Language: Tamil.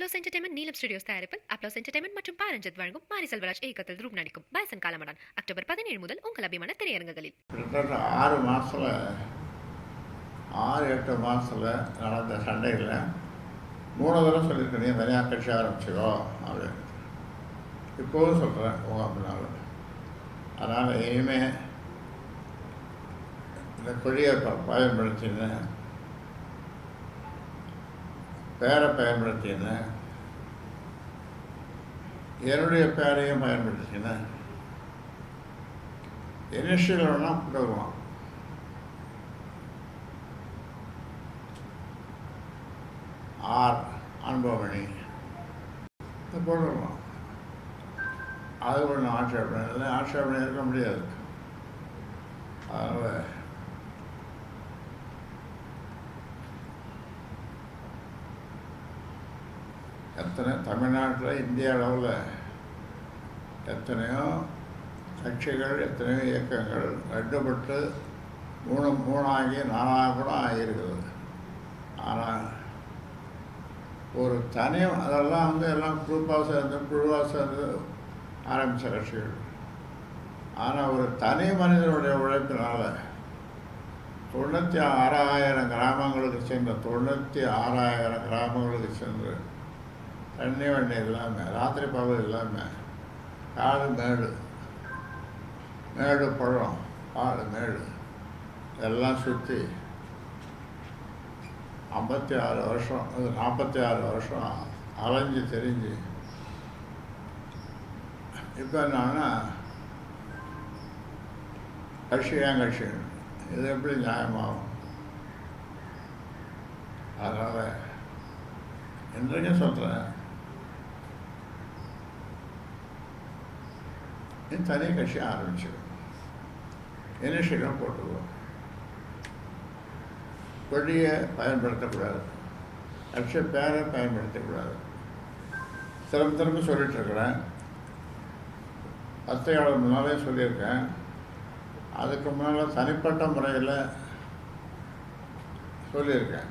அப்ளோஸ் என்டர்டைன்மெண்ட் நீலம் ஸ்டுடியோஸ் தயாரிப்பில் அப்ளோஸ் என்டர்டைன்மெண்ட் மற்றும் பாரஞ்சத் வழங்கும் மாரி செல்வராஜ் இயக்கத்தில் ரூப் நடிக்கும் பாய்சன் காலமடான் அக்டோபர் பதினேழு முதல் உங்கள் அபிமான திரையரங்குகளில். கிட்டத்தட்ட ஆறு மாதத்தில் ஆறு எட்டு மாதத்தில் நடந்த சண்டையில் மூணு தடவை சொல்லியிருக்கேன் நீ தனியாக கட்சி ஆரம்பிச்சிக்கோ அப்படின்னு. இப்போவும் சொல்கிறேன் உங்கள் அப்படின்னாலும் அதனால் இனிமே இந்த கொடியை ப- பயன்படுத்தின்னு பேரை பயன்படுத்தினேன் என்னுடைய பேரையும் பயன்படுத்தினேன் இனிஷியல் வேணால் கொண்டு ஆர் அனுபவமணி. இது போட்டு அது ஒன்று ஆட்சேபனை இல்லை ஆட்சேபனை இருக்க முடியாது. அதனால் எத்தனை தமிழ்நாட்டில் இந்திய அளவில் எத்தனையோ கட்சிகள் எத்தனையோ இயக்கங்கள் ரெண்டுபட்டு மூணு மூணாகி நாலாக கூட ஆகியிருக்குது. ஆனால் ஒரு தனி அதெல்லாம் வந்து எல்லாம் குரூப்பாக சேர்ந்து குழுவாக சேர்ந்து ஆரம்பித்த கட்சிகள். ஆனால் ஒரு தனி மனிதனுடைய உழைப்பினால் தொண்ணூற்றி ஆறாயிரம் கிராமங்களுக்கு சென்ற தொண்ணூற்றி ஆறாயிரம் கிராமங்களுக்கு சென்று தண்ணி வண்ணி இல்லாமல் ராத்திரி பகல் இல்லாமல் காடு மேடு மேடு பழம் பாடு மேடு. எல்லாம் சுற்றி ஐம்பத்தி ஆறு வருஷம் அது நாற்பத்தி ஆறு வருஷம் அலைஞ்சு தெரிஞ்சு. இப்போ என்னன்னா கட்சி ஏன் கட்சி? இது எப்படி நியாயமாகும்? அதனால் இன்றைக்கும் சொல்கிறேன் என் தனி கட்சி ஆரம்பிச்சிடும் இனிஷியலாம் போட்டுக்குவோம் கொடியை பயன்படுத்தக்கூடாது லட்ச பேரை பயன்படுத்தக்கூடாது திரும்ப திரும்ப சொல்லிட்டு இருக்கிறேன் பத்தையாளர் முன்னாலே சொல்லியிருக்கேன் அதுக்கு முன்னால் தனிப்பட்ட முறையில் சொல்லியிருக்கேன்